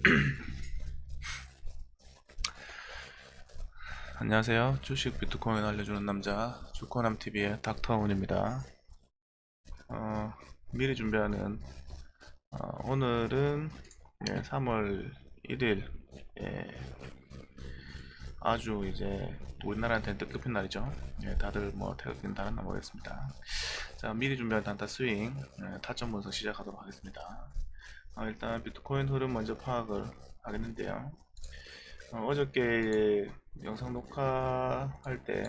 안녕하세요. 주식 비트코인 알려주는 남자 주코남 TV의 닥터운입니다. 어, 미리 준비하는 어, 오늘은 예, 3월 1일 예, 아주 이제 우리나라한테는 뜻깊은 날이죠. 예, 다들 뭐 태극기는 달았나 모르겠습니다. 자, 미리 준비한 단타 스윙 예, 타점 분석 시작하도록 하겠습니다. 어, 일단 비트코인 흐름 먼저 파악을 하겠는데요. 어, 저께 영상 녹화할 때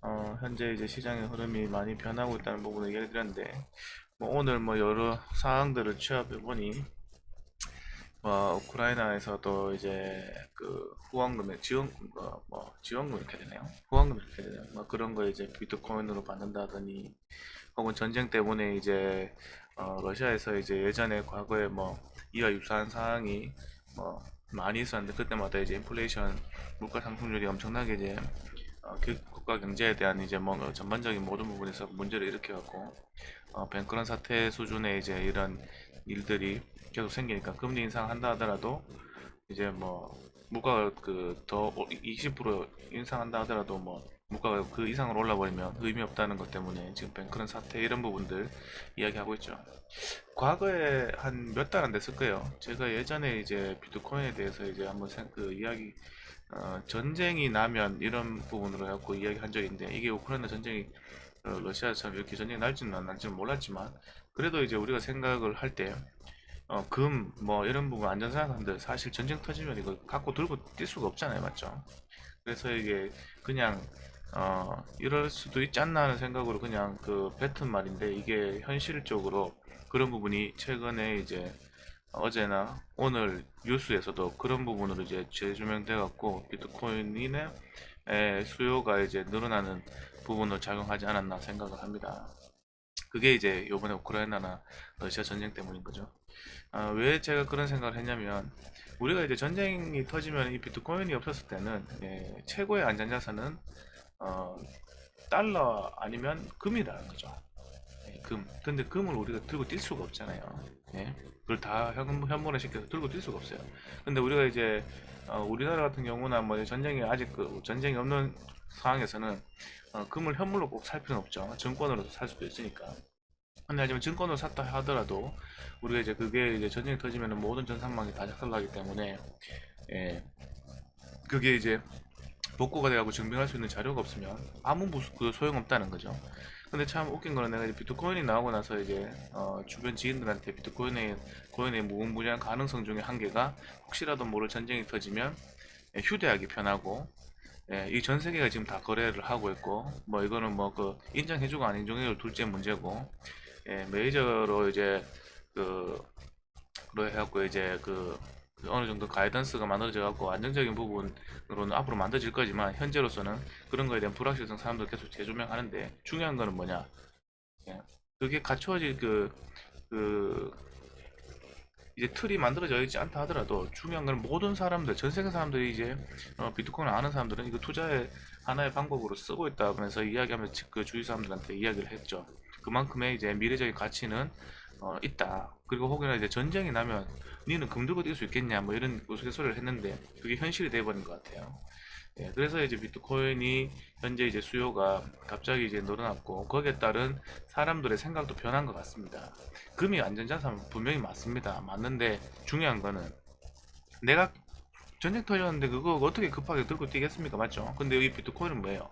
어, 현재 이제 시장의 흐름이 많이 변하고 있다는 부분을 얘기 드렸는데 뭐 오늘 뭐 여러 사항들을 취합해 보니 뭐 우크라이나에서도 이제 그 후원금에 지원 뭐, 뭐 지원금 이렇게 되네요 후원금 이렇게 되네요 뭐 그런 거 이제 비트코인으로 받는다더니 혹은 전쟁 때문에 이제 어, 러시아에서 이제 예전에 과거에 뭐 이와 유사한 사항이 뭐 많이 있었는데 그때마다 이제 인플레이션 물가 상승률이 엄청나게 이제 어, 그 국가 경제에 대한 이제 뭐 전반적인 모든 부분에서 문제를 일으켜갖고 어, 뱅크런 사태 수준의 이제 이런 일들이 계속 생기니까 금리 인상한다 하더라도 이제 뭐 물가가 그 더 20% 인상한다 하더라도 뭐 물가가 그 이상으로 올라버리면 의미 없다는 것 때문에 지금 뱅크런 사태 이런 부분들 이야기하고 있죠. 과거에 한 몇 달 안 됐을 거예요. 제가 예전에 이제 비트코인에 대해서 이제 한번 생- 그 이야기 어, 전쟁이 나면 이런 부분으로 해갖고 이야기한 적이 있는데 이게 우크라이나 전쟁이 어, 러시아처럼 이렇게 전쟁이 날지는 안 날지는 몰랐지만 그래도 이제 우리가 생각을 할때 어, 금, 뭐 이런 부분 안전사항들 사실 전쟁 터지면 이거 갖고 들고 뛸 수가 없잖아요, 맞죠? 그래서 이게 그냥 어, 이럴 수도 있지 않나 하는 생각으로 그냥 그 뱉은 말인데 이게 현실적으로 그런 부분이 최근에 이제 어제나 오늘 뉴스에서도 그런 부분으로 이제 재조명돼 갖고 비트코인의 에, 수요가 이제 늘어나는 부분으로 작용하지 않았나 생각을 합니다. 그게 이제 요번에 우크라이나나 러시아 전쟁 때문인 거죠. 아, 왜 제가 그런 생각을 했냐면 우리가 이제 전쟁이 터지면 이 비트코인이 없었을 때는 예, 최고의 안전자산은 어, 달러 아니면 금이라는 거죠. 예, 금. 근데 금을 우리가 들고 뛸 수가 없잖아요. 예? 그걸 다 현, 현물화 시켜서 들고 뛸 수가 없어요. 근데 우리가 이제 어, 우리나라 같은 경우나 뭐 전쟁이 아직 그 전쟁이 없는 상황에서는 어, 금을 현물로 꼭 살 필요는 없죠. 증권으로도 살 수도 있으니까. 하지만 증권으로 샀다 하더라도 우리가 이제 그게 이제 전쟁이 터지면 모든 전산망이 다 작살나기 때문에 예, 그게 이제 복구가 돼가고 증명할 수 있는 자료가 없으면 아무 무슨 그 소용없다는 거죠. 근데 참 웃긴 거는 내가 이제 비트코인이 나오고 나서 이제 어, 주변 지인들한테 비트코인의 코인의 무궁무진한 가능성 중에 한 개가 혹시라도 모를 전쟁이 터지면 예, 휴대하기 편하고 예, 이 전 세계가 지금 다 거래를 하고 있고 뭐 이거는 뭐 그 인정해주고 안 인정해줄 둘째 문제고 예, 메이저로 이제 그 로 해갖고 이제 그 어느 정도 가이던스가 만들어져 갖고 안정적인 부분으로는 앞으로 만들어질 거지만 현재로서는 그런 거에 대한 불확실성 사람들 계속 재조명하는데 중요한 거는 뭐냐. 예, 그게 갖추어질 그, 그 이제 틀이 만들어져 있지 않다 하더라도 중요한 건 모든 사람들 전 세계 사람들이 이제 어, 비트코인을 아는 사람들은 이거 투자의 하나의 방법으로 쓰고 있다 하면서 이야기하면서 그 주위 사람들한테 이야기를 했죠 그만큼의 이제 미래적인 가치는 어, 있다 그리고 혹여나 이제 전쟁이 나면 니는 금 들고 뛸 수 있겠냐 뭐 이런 우스갯소리를 했는데 그게 현실이 돼버린 것 같아요 예, 그래서 이제 비트코인이 현재 이제 수요가 갑자기 이제 늘어났고 거기에 따른 사람들의 생각도 변한 것 같습니다. 금이 안전자산 분명히 맞습니다. 맞는데 중요한 거는 내가 전쟁 터졌는데 그거 어떻게 급하게 들고 뛰겠습니까? 맞죠? 근데 여기 비트코인은 뭐예요?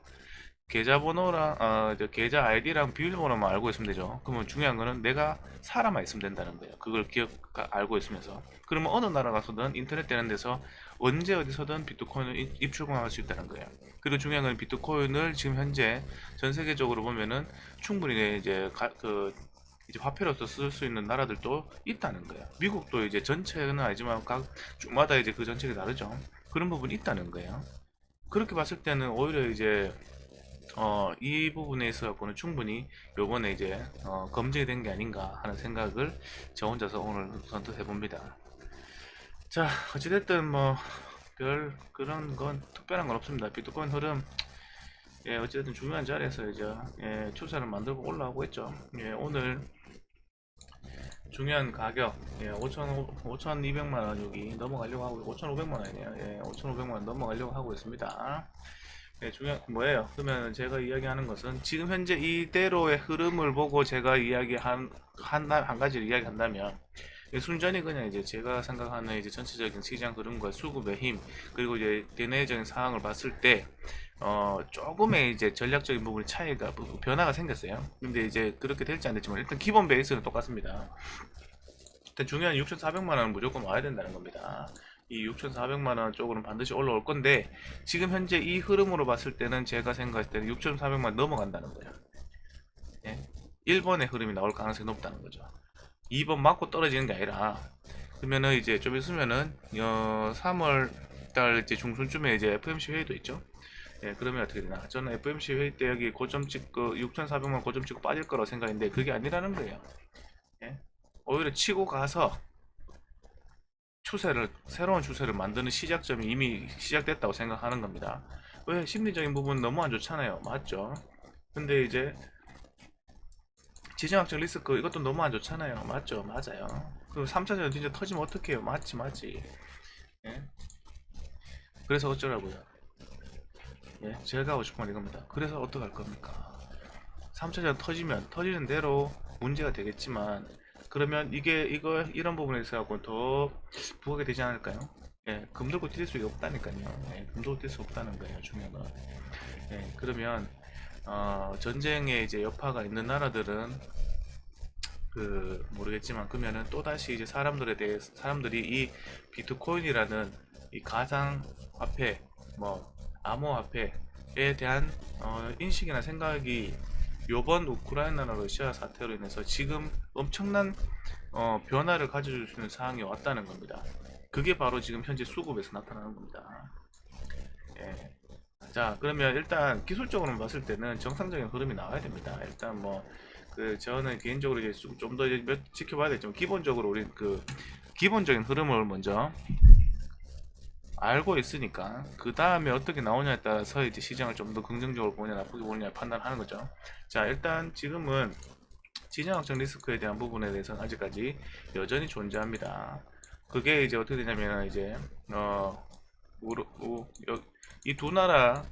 계좌번호랑 어, 저 계좌 아이디랑 비밀번호만 알고 있으면 되죠. 그러면 중요한 거는 내가 사람만 있으면 된다는 거예요. 그걸 기억 알고 있으면서 그러면 어느 나라 가서든 인터넷 되는 데서 언제 어디서든 비트코인을 입- 입출금할 수 있다는 거예요. 그리고 중요한 건 비트코인을 지금 현재 전 세계적으로 보면은 충분히 이제 가, 그 이제 화폐로서 쓸 수 있는 나라들도 있다는 거예요. 미국도 이제 전체는 아니지만 각 주마다 이제 그 정책이 다르죠. 그런 부분이 있다는 거예요. 그렇게 봤을 때는 오히려 이제 어, 이 부분에 있어서는 충분히 요번에 이제 어, 검증이 된게 아닌가 하는 생각을 저 혼자서 오늘 선뜻 해봅니다. 자, 어찌됐든 뭐 별 그런 건 특별한 건 없습니다. 비트코인 흐름 예, 어쨌든 중요한 자리에서 이제 예, 추세를 만들고 올라오고 있죠. 예, 오늘 중요한 가격 예, 5,500, 5,200만 원 여기 넘어가려고 하고 5,500만 원이네요. 예, 5,500만 원 넘어가려고 하고 있습니다. 예, 중요한 뭐예요? 그러면 제가 이야기하는 것은 지금 현재 이대로의 흐름을 보고 제가 이야기한 한, 한 가지를 이야기한다면 이 순전히 그냥 이제 제가 생각하는 이제 전체적인 시장 흐름과 수급의 힘 그리고 이제 대내적인 상황을 봤을 때 어, 조금의 이제 전략적인 부분에 차이가 뭐 변화가 생겼어요. 근데 이제 그렇게 될지 안 될지만 일단 기본 베이스는 똑같습니다. 일단 중요한 6,400만 원은 무조건 와야 된다는 겁니다. 이 6,400만 원 쪽으로는 반드시 올라올 건데 지금 현재 이 흐름으로 봤을 때는 제가 생각했을 때는 6,400만 원 넘어간다는 거예요. 예? 1번의 흐름이 나올 가능성이 높다는 거죠. 2번 맞고 떨어지는 게 아니라 그러면은 이제 좀 있으면은 어, 3월 달 이제 중순쯤에 이제 FMC 회의도 있죠. 예, 그러면 어떻게 되나? 저는 FMC 회의 때 여기 고점 찍고 6,400만 고점 찍고 빠질 거라고 생각했는데 그게 아니라는 거예요. 예? 오히려 치고 가서 추세를 새로운 추세를 만드는 시작점이 이미 시작됐다고 생각하는 겁니다. 왜 심리적인 부분 너무 안 좋잖아요. 맞죠? 근데 이제 지정학적 리스크 이것도 너무 안 좋잖아요. 맞죠? 맞아요. 그 3차전 진짜 터지면 어떡해요? 맞지 맞지. 예? 그래서 어쩌라고요? 예? 제가 하고 싶은 말 이겁니다. 그래서 어떡할 겁니까? 3차전 터지면 터지는 대로 문제가 되겠지만 그러면 이게 이거 이런 부분에서 하고 더 부각이 되지 않을까요? 예, 금 들고 뛸 수가 없다니까요. 예, 금 들고 뛸 수 없다는 거예요, 중요한 건. 예, 그러면 어, 전쟁에 이제 여파가 있는 나라들은 그 모르겠지만 그러면은 또 다시 이제 사람들에 대해 사람들이 이 비트코인이라는 이 가상 화폐 뭐 암호 화폐에 대한 어, 인식이나 생각이 요번 우크라이나나 러시아 사태로 인해서 지금 엄청난 어, 변화를 가져줄 수 있는 상황이 왔다는 겁니다. 그게 바로 지금 현재 수급에서 나타나는 겁니다. 예. 자, 그러면 일단 기술적으로 봤을 때는 정상적인 흐름이 나와야 됩니다. 일단 뭐, 그, 저는 개인적으로 이제 좀더몇 지켜봐야 되지만, 기본적으로 우리 그, 기본적인 흐름을 먼저 알고 있으니까, 그 다음에 어떻게 나오냐에 따라서 이제 시장을 좀 더 긍정적으로 보냐, 나쁘게 보냐 판단하는 거죠. 자, 일단 지금은 지정학적 리스크에 대한 부분에 대해서는 아직까지 여전히 존재합니다. 그게 이제 어떻게 되냐면, 이제, 어, 이 두 나라가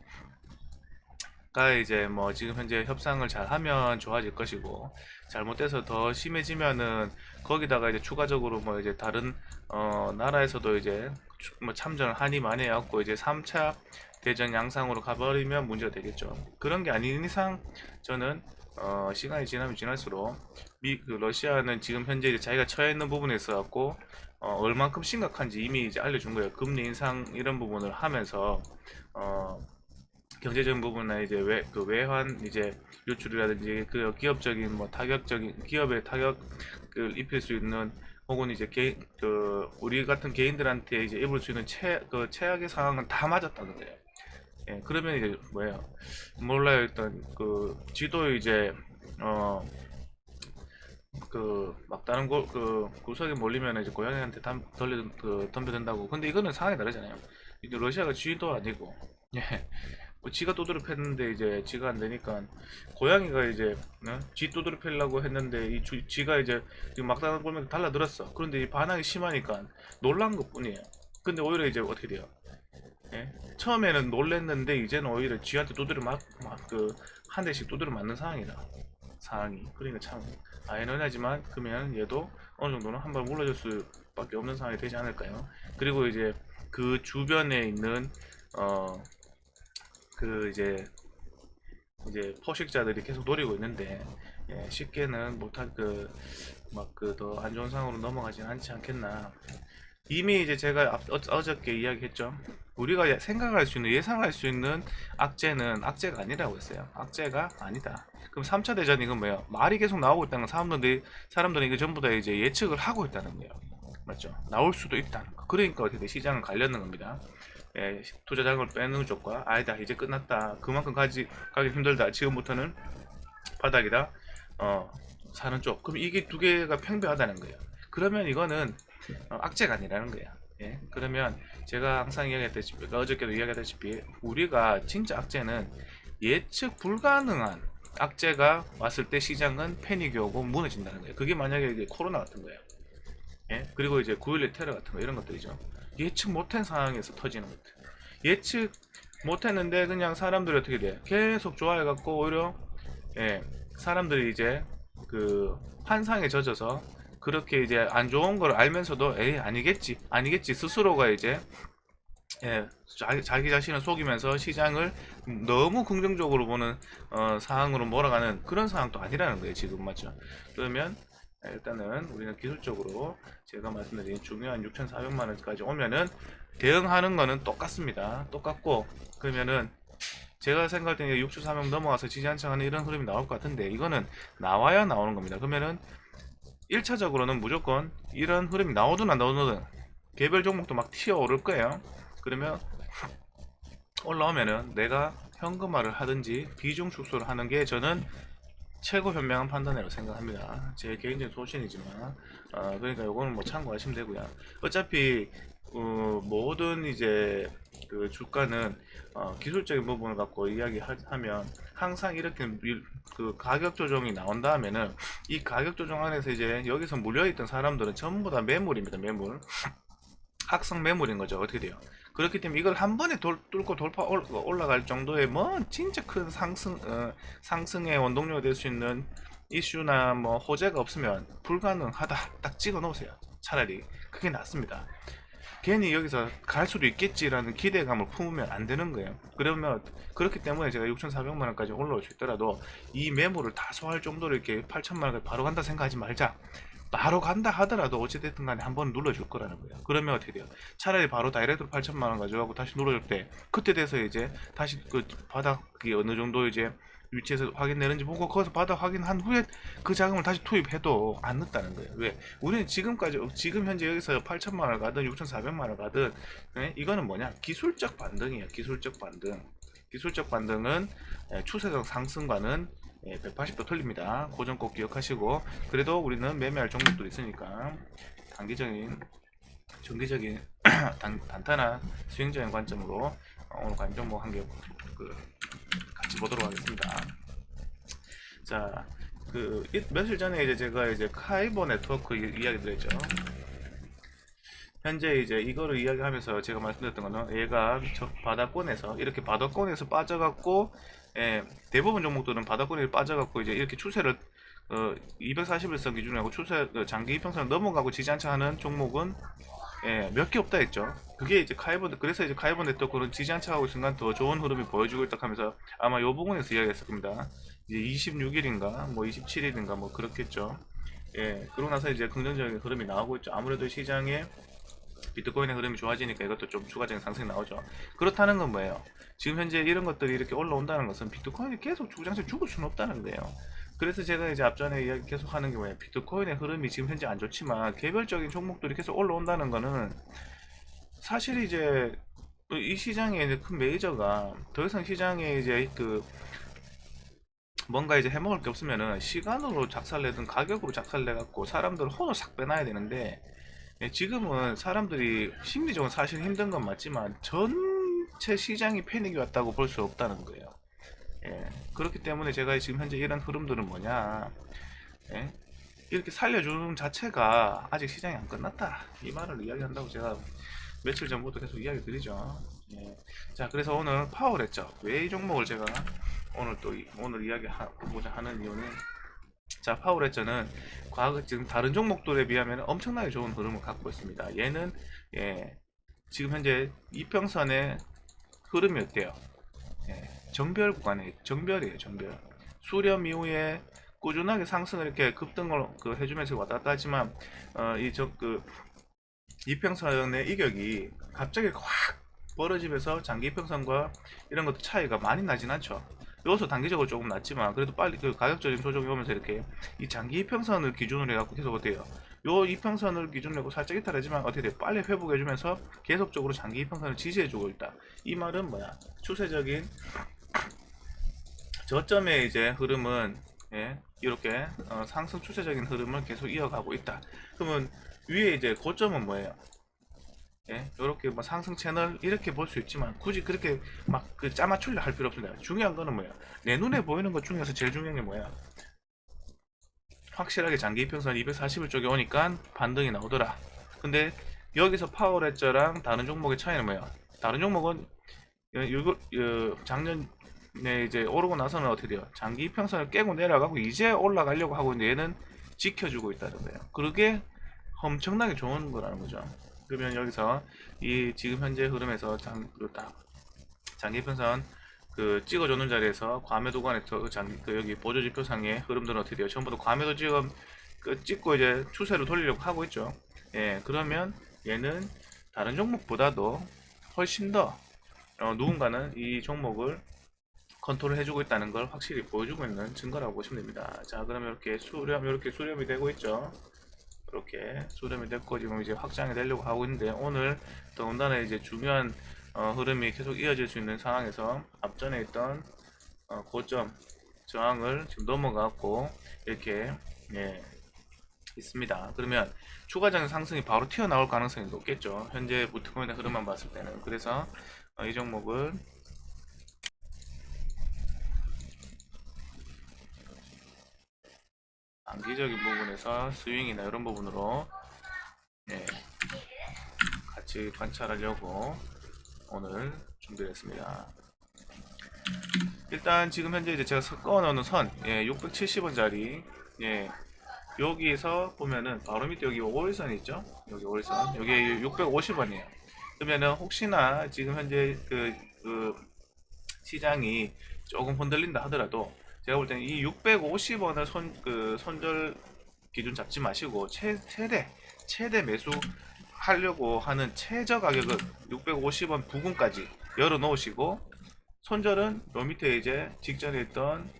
이제 뭐 지금 현재 협상을 잘 하면 좋아질 것이고 잘못돼서 더 심해지면은 거기다가 이제 추가적으로 뭐 이제 다른 어 나라에서도 이제 추- 뭐 참전을 하니 많이 해갖고 이제 3차 대전 양상으로 가버리면 문제가 되겠죠. 그런 게 아닌 이상 저는 어 시간이 지나면 지날수록 미, 그 러시아는 지금 현재 이제 자기가 처해 있는 부분에 있어 갖고 어, 얼만큼 심각한지 이미 이제 알려준 거예요. 금리 인상 이런 부분을 하면서 어, 경제적인 부분이나 이제 외, 그 외환 이제 유출이라든지 그 기업적인 뭐 타격적인 기업의 타격을 입힐 수 있는 혹은 이제 개, 그 우리 같은 개인들한테 이제 입을 수 있는 최, 그 최악의 상황은 다 맞았다는 거예요. 예, 그러면 이제 뭐예요? 몰라요. 일단 그 지도에 이제 어 그 막 다른 곳그 구석에 몰리면 이제 고양이한테 담, 돌려 그 덤벼든다고. 근데 이거는 상황이 다르잖아요. 이제 러시아가 쥐도 아니고 예. 뭐 지가 두드려 팼는데 이제 지가 안 되니까 고양이가 이제 어? 쥐 두드려 패려고 했는데 이 주- 쥐가 이제 막다른 골목에 달라들었어. 그런데 이 반항이 심하니까 놀란 것 뿐이에요. 근데 오히려 이제 어떻게 돼요? 예? 처음에는 놀랬는데 이제는 오히려 쥐한테 두드려 막막그 한 대씩 두드려 맞는 상황이다. 상황이. 그러니까 참 아이러니하지만 그러면 얘도 어느 정도는 한발 물러질 수밖에 없는 상황이 되지 않을까요? 그리고 이제 그 주변에 있는 어 그 이제 이제 포식자들이 계속 노리고 있는데 예, 쉽게는 못할 그 막 그 더 안 좋은 상황으로 넘어가진 않지 않겠나. 이미 이제 제가 앞- 어, 어저께 이야기했죠. 우리가 생각할 수 있는 예상할 수 있는 악재는 악재가 아니라고 했어요. 악재가 아니다. 그럼 3차 대전 이 건 뭐예요? 말이 계속 나오고 있다는 건 사람들이 사람들은 이게 전부 다 이제 예측을 하고 있다는 거예요. 맞죠? 나올 수도 있다는 거. 그러니까 어떻게 돼? 시장을 갈렸는 겁니다. 예, 투자 자금을 빼는 쪽과 아니다 이제 끝났다. 그만큼 가지 가기 힘들다. 지금부터는 바닥이다. 어 사는 쪽. 그럼 이게 두 개가 평등하다는 거예요. 그러면 이거는 어, 악재가 아니라는 거야. 예? 그러면 제가 항상 이야기했다시피 어저께도 이야기했다시피 우리가 진짜 악재는 예측 불가능한 악재가 왔을 때 시장은 패닉이 오고 무너진다는 거예요. 그게 만약에 이제 코로나 같은 거예요. 예? 그리고 이제 9.11 테러 같은 거 이런 것들이죠. 예측 못한 상황에서 터지는 것들. 예측 못했는데 그냥 사람들이 어떻게 돼? 계속 좋아해갖고 오히려 예, 사람들이 이제 그 환상에 젖어서 그렇게 이제 안 좋은 걸 알면서도 에이 아니겠지 아니겠지 스스로가 이제 예, 자기, 자기 자신을 속이면서 시장을 너무 긍정적으로 보는 어, 상황으로 몰아가는 그런 상황도 아니라는 거예요 지금 맞죠 그러면 예, 일단은 우리는 기술적으로 제가 말씀드린 중요한 6,400만 원까지 오면은 대응하는 거는 똑같습니다. 똑같고 그러면은 제가 생각할 때는 6,400 넘어가서 지지한창하는 이런 흐름이 나올 것 같은데 이거는 나와야 나오는 겁니다. 그러면은 1차적으로는 무조건 이런 흐름이 나오든 안 나오든 개별 종목도 막 튀어오를 거예요. 그러면 올라오면은 내가 현금화를 하든지 비중 축소를 하는 게 저는 최고 현명한 판단이라고 생각합니다. 제 개인적인 소신이지만 어, 그러니까 요거는 뭐 참고하시면 되고요. 어차피 어, 모든 이제 그 주가는 어, 기술적인 부분을 갖고 이야기하면 항상 이렇게 일- 그 가격 조정이 나온 다음에는 이 가격 조정 안에서 이제 여기서 물려있던 사람들은 전부 다 매물입니다. 매물. 악성 매물인 거죠. 어떻게 돼요? 그렇기 때문에 이걸 한 번에 돌, 뚫고 돌파 올- 올라갈 정도의 뭐 진짜 큰 상승 어, 상승의 원동력이 될 수 있는 이슈나 뭐 호재가 없으면 불가능하다 딱 찍어 놓으세요. 차라리 그게 낫습니다. 괜히 여기서 갈 수도 있겠지라는 기대감을 품으면 안 되는 거예요. 그러면 그렇기 때문에 제가 6,400만 원까지 올라올 수 있더라도 이 매물을 다 소화할 정도로 이렇게 8천만 원까지 바로 간다 생각하지 말자. 바로 간다 하더라도 어찌됐든 간에 한 번 눌러줄 거라는 거예요. 그러면 어떻게 돼요? 차라리 바로 다이렉트로 8천만 원 가져가고 다시 눌러줄 때 그때 돼서 이제 다시 그 바닥이 어느 정도 이제 위치에서 확인되는지 보고 거기서 바닥 확인한 후에 그 자금을 다시 투입해도 안 늦다는 거예요. 왜? 우리는 지금까지 지금 현재 여기서 8천만 원을 가든 6,400만 원을 가든 예? 이거는 뭐냐? 기술적 반등이에요. 기술적 반등. 기술적 반등은 예, 추세적 상승과는 예, 180도 틀립니다. 고정 꼭 기억하시고 그래도 우리는 매매할 종목도 있으니까 단기적인 정기적인 단, 단단한 수행적인 관점으로 어, 오늘 관종목 한개 그, 같이 보도록 하겠습니다. 자, 그 이- 며칠 전에 이제 제가 이제 카이버 네트워크 이- 이야기 드렸죠. 현재 이제 이거를 이야기하면서 제가 말씀드렸던 거는 얘가 저 바닥권에서 이렇게 바닥권에서 빠져갖고 예, 대부분 종목들은 바닥권에 빠져갖고 이제 이렇게 추세를 어, 241선 기준으로 하고 추세 어, 장기 이평선을 넘어가고 지지한차하는 종목은 예, 몇 개 없다 했죠. 그게 이제 카이버 그래서 이제 카이버 네트워크는 지지한차하고 순간 더 좋은 흐름이 보여주고 있다 하면서 아마 요 부분에서 이야기했을 겁니다. 이제 26일인가 뭐 27일인가 뭐 그렇겠죠. 예, 그러고 나서 이제 긍정적인 흐름이 나오고 있죠. 아무래도 시장에 비트코인의 흐름이 좋아지니까 이것도 좀 추가적인 상승이 나오죠. 그렇다는 건 뭐예요? 지금 현재 이런 것들이 이렇게 올라온다는 것은 비트코인이 계속 주장세 죽을 수는 없다는 거예요. 그래서 제가 이제 앞전에 이야기 계속 하는 게 뭐예요? 비트코인의 흐름이 지금 현재 안 좋지만 개별적인 종목들이 계속 올라온다는 거는 사실 이제 이 시장에 이제 큰 메이저가 더 이상 시장에 이제 그 뭔가 이제 해먹을 게 없으면은 시간으로 작살내든 가격으로 작살내 갖고 사람들 혼을 싹 빼놔야 되는데 예, 지금은 사람들이 심리적으로 사실 힘든 건 맞지만 전체 시장이 패닉이 왔다고 볼 수 없다는 거예요. 예, 그렇기 때문에 제가 지금 현재 이런 흐름들은 뭐냐 예? 이렇게 살려주는 자체가 아직 시장이 안 끝났다 이 말을 이야기한다고 제가 며칠 전부터 계속 이야기 드리죠. 예. 자 그래서 오늘 파월 했죠. 왜 이 종목을 제가 오늘 또 이- 오늘 이야기하고자 하는 이유는 자 파워레저는 과거 지금 다른 종목들에 비하면 엄청나게 좋은 흐름을 갖고 있습니다. 얘는 예, 지금 현재 이평선의 흐름이 어때요? 예, 정별 구간에 정별이에요, 정별. 수렴 이후에 꾸준하게 상승을 이렇게 급등을 그 해주면서 왔다 갔다 하지만 어, 이저그 이평선의 이격이 갑자기 확 벌어지면서 장기 이평선과 이런 것도 차이가 많이 나진 않죠. 여기서 단기적으로 조금 낮지만 그래도 빨리 그 가격적인 조정이 오면서 이렇게 이 장기 이평선을 기준으로 해갖고 계속 어때요? 요 이평선을 기준으로 해고 살짝 이탈하지만 어떻게 돼? 빨리 회복해주면서 계속적으로 장기 이평선을 지지해주고 있다. 이 말은 뭐야? 추세적인 저점의 이제 흐름은 예, 이렇게 어, 상승 추세적인 흐름을 계속 이어가고 있다. 그러면 위에 이제 고점은 뭐예요? 예, 이렇게 뭐 상승 채널 이렇게 볼 수 있지만 굳이 그렇게 막 그 짜맞추려 할 필요 없습니다. 중요한 거는 뭐야? 내 눈에 보이는 것 중에서 제일 중요한 게 뭐야? 확실하게 장기 이평선 240일 쪽에 오니까 반등이 나오더라. 근데 여기서 파워레저랑 다른 종목의 차이는 뭐야? 다른 종목은 작년에 이제 오르고 나서는 어떻게 돼요? 장기 이평선을 깨고 내려가고 이제 올라가려고 하고 있는데 얘는 지켜주고 있다는 거예요. 그게 엄청나게 좋은 거라는 거죠. 그러면 여기서 이 지금 현재 흐름에서 장, 장기 이평선 그 찍어주는 자리에서 과매도 관에서 그 장기 그 여기 보조지표상의 흐름들은 어떻게 돼요? 전부 다 과매도 지금 그 찍고 이제 추세를 돌리려고 하고 있죠. 예, 그러면 얘는 다른 종목보다도 훨씬 더 어, 누군가는 이 종목을 컨트롤 해주고 있다는 걸 확실히 보여주고 있는 증거라고 보시면 됩니다. 자, 그러면 이렇게 수렴, 이렇게 수렴이 되고 있죠. 이렇게 수렴이 됐고 지금 이제 확장이 되려고 하고 있는데 오늘 더군다나 이제 중요한 어, 흐름이 계속 이어질 수 있는 상황에서 앞전에 있던 어, 고점 저항을 지금 넘어갔고 이렇게 예, 있습니다. 그러면 추가적인 상승이 바로 튀어나올 가능성이 높겠죠. 현재 비트코인의 흐름만 봤을 때는 그래서 어, 이 종목을 단기적인 부분에서 스윙이나 이런 부분으로 예, 같이 관찰하려고 오늘 준비했습니다. 일단 지금 현재 이제 제가 꺼놓는 선 예, 670원짜리 예, 여기서 보면은 바로 밑에 여기 5일선 있죠? 여기 5일선 여기 650원이에요. 그러면은 혹시나 지금 현재 그, 그 시장이 조금 흔들린다 하더라도 제가 볼 때는 이 650원을 손, 그 손절 기준 잡지 마시고 최, 최대 최대 매수 하려고 하는 최저 가격은 650원 부근까지 열어 놓으시고 손절은 요 밑에 이제 직전에 있던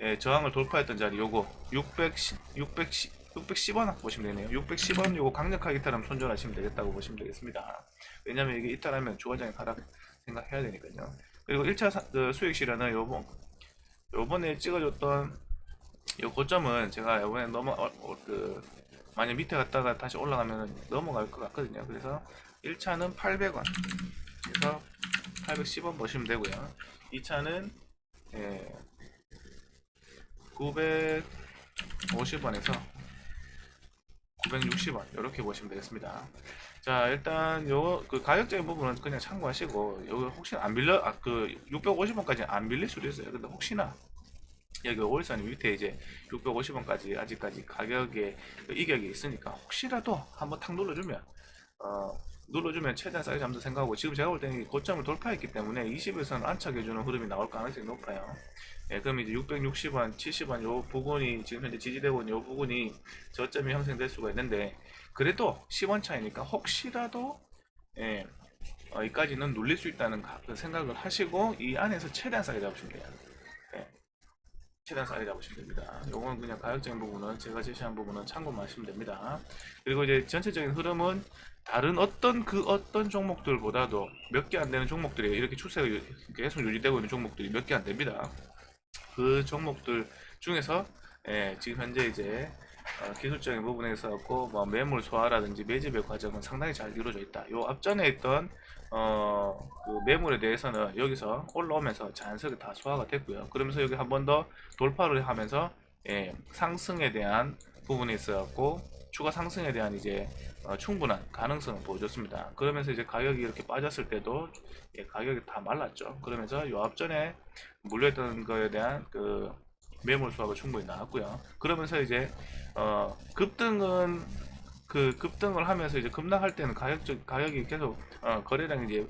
예, 저항을 돌파했던 자리 요거 610, 610, 610원 보시면 되네요. 610원 요거 강력하게 이탈하면 손절하시면 되겠다고 보시면 되겠습니다. 왜냐면 이게 이탈하면 주가장이 하락 생각해야 되니까요. 그리고 1차 사- 그 수익 실현은 요번 요번에 찍어줬던 요 고점은 제가 요번에 넘어 어, 어, 그 만약 밑에 갔다가 다시 올라가면 넘어갈 것 같거든요. 그래서 1차는 800원. 그래서 810원 보시면 되고요. 2차는 예, 950원에서 960원 이렇게 보시면 되겠습니다. 자 일단 요 그 가격적인 부분은 그냥 참고하시고 여기 혹시나 안 빌려 아, 그 650원까지 안 빌릴 수도 있어요. 근데 혹시나 여기 월선 밑에 이제 650원까지 아직까지 가격에 그 이격이 있으니까 혹시라도 한번 탁 눌러주면 어 눌러주면 최대한 싸게 잡는 생각하고 지금 제가 볼 때는 이 고점을 돌파했기 때문에 20에서는 안착해주는 흐름이 나올 가능성이 높아요. 예, 그럼 이제 660원, 70원 요 부분이 지금 현재 지지되고 있는 요 부분이 저점이 형성될 수가 있는데 그래도 10원 차이니까 혹시라도 예, 어, 이까지는 눌릴 수 있다는 가- 그 생각을 하시고 이 안에서 최대한 싸게 잡으시면 돼요. 예, 최대한 싸게 잡으시면 됩니다. 요건 그냥 가격적인 부분은 제가 제시한 부분은 참고만 하시면 됩니다. 그리고 이제 전체적인 흐름은 다른 어떤 그 어떤 종목들보다도 몇 개 안 되는 종목들이 이렇게 추세가 유- 계속 유지되고 있는 종목들이 몇 개 안 됩니다. 그 종목들 중에서 예, 지금 현재 이제 어, 기술적인 부분에서 고뭐 매물 소화라든지 매집의 과정은 상당히 잘 이루어져 있다. 요 앞전에 있던 어, 그 매물에 대해서는 여기서 올라오면서 자연스럽게 다 소화가 됐고요. 그러면서 여기 한 번 더 돌파를 하면서 예, 상승에 대한 부분이 있어갖고 추가 상승에 대한 이제 어, 충분한 가능성을 보여줬습니다. 그러면서 이제 가격이 이렇게 빠졌을 때도 예, 가격이 다 말랐죠. 그러면서 요 앞전에 물려있던 거에 대한 그 매물 수확을 충분히 나왔고요. 그러면서 이제 어, 급등은 그 급등을 하면서 이제 급락할 때는 가격 가격이 계속 어, 거래량이 이제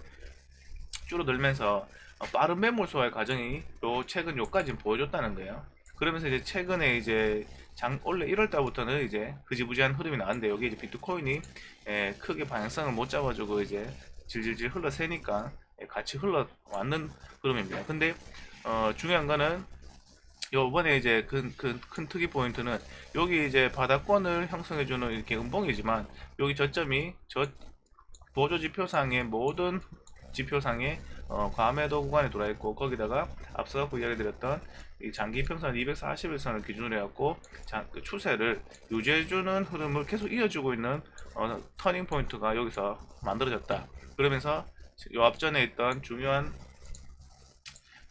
줄어들면서 어, 빠른 매물 소화의 과정이 요 최근 요까지 보여줬다는 거예요. 그러면서 이제 최근에 이제 장 원래 1월 달부터는 이제 흐지부지한 흐름이 나왔는데 여기 이제 비트코인이 에, 크게 방향성을 못 잡아주고 이제 질질질 흘러새니까 예, 같이 흘러왔는 흐름입니다. 근데 어, 중요한 거는 요번에 이제 큰, 큰, 큰 특이 포인트는 여기 이제 바닥권을 형성해주는 이렇게 음봉이지만 여기 저점이 저 보조지표상의 모든 지표상에 어, 과매도 구간에 들어와 있고 거기다가 앞서 그 이야기 드렸던 이 장기 평선 241선을 기준으로 해갖고 자, 그 추세를 유지해주는 흐름을 계속 이어주고 있는 어, 터닝 포인트가 여기서 만들어졌다. 그러면서 요 앞전에 있던 중요한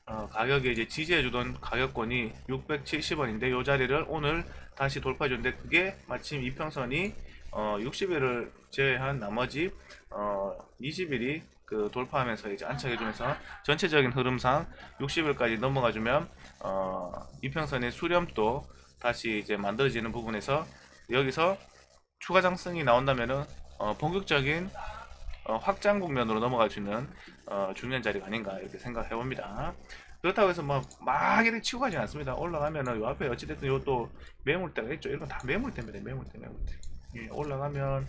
어, 가격에 이제 지지해주던 가격권이 670원인데 요 자리를 오늘 다시 돌파해줬는데 그게 마침 이평선이 어, 60일을 제외한 나머지 어, 20일이 그 돌파하면서 이제 안착해주면서 전체적인 흐름상 60일까지 넘어가주면 어, 이평선의 수렴도 다시 이제 만들어지는 부분에서 여기서 추가 장성이 나온다면은 어, 본격적인 어, 확장 국면으로 넘어갈 수 있는 어, 중요한 자리가 아닌가 이렇게 생각해 봅니다. 그렇다고 해서 막, 막 이렇게 치고 가지 않습니다. 올라가면은 요 앞에 어찌됐든 요또 매물대가 있죠. 이런 건 다 매물대입니다. 매물대, 매물대. 예, 올라가면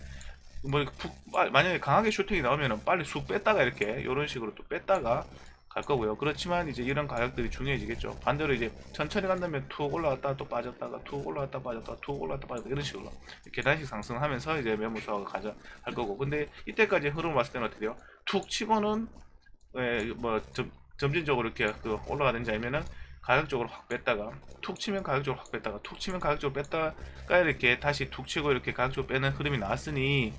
뭐 푹, 만약에 강하게 슈팅이 나오면은 빨리 쑥 뺐다가 이렇게 이런 식으로 또 뺐다가 갈 거고요. 그렇지만 이제 이런 가격들이 중요해지겠죠. 반대로 이제 천천히 간다면 툭 올라갔다가 또 빠졌다가 툭 올라갔다 빠졌다가 툭 올라갔다 빠졌다 이런 식으로 계단식 상승하면서 이제 매물수가 가져 할 거고. 근데 이때까지 흐름 봤을 때는 어떻게 돼요? 툭 치고는 예, 뭐 점, 점진적으로 이렇게 그 올라가든지 아니면은 가격적으로 확 뺐다가 툭 치면 가격적으로 확 뺐다가 툭 치면 가격적으로 뺐다가 이렇게 다시 툭 치고 이렇게 가격적으로 빼는 흐름이 나왔으니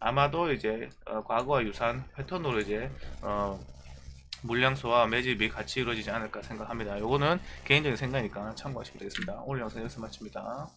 아마도 이제 어, 과거와 유사한 패턴으로 이제 어, 물량 소와 매집이 같이 이루어지지 않을까 생각합니다. 요거는 개인적인 생각이니까 참고하시면 되겠습니다. 오늘 영상 여기서 마칩니다.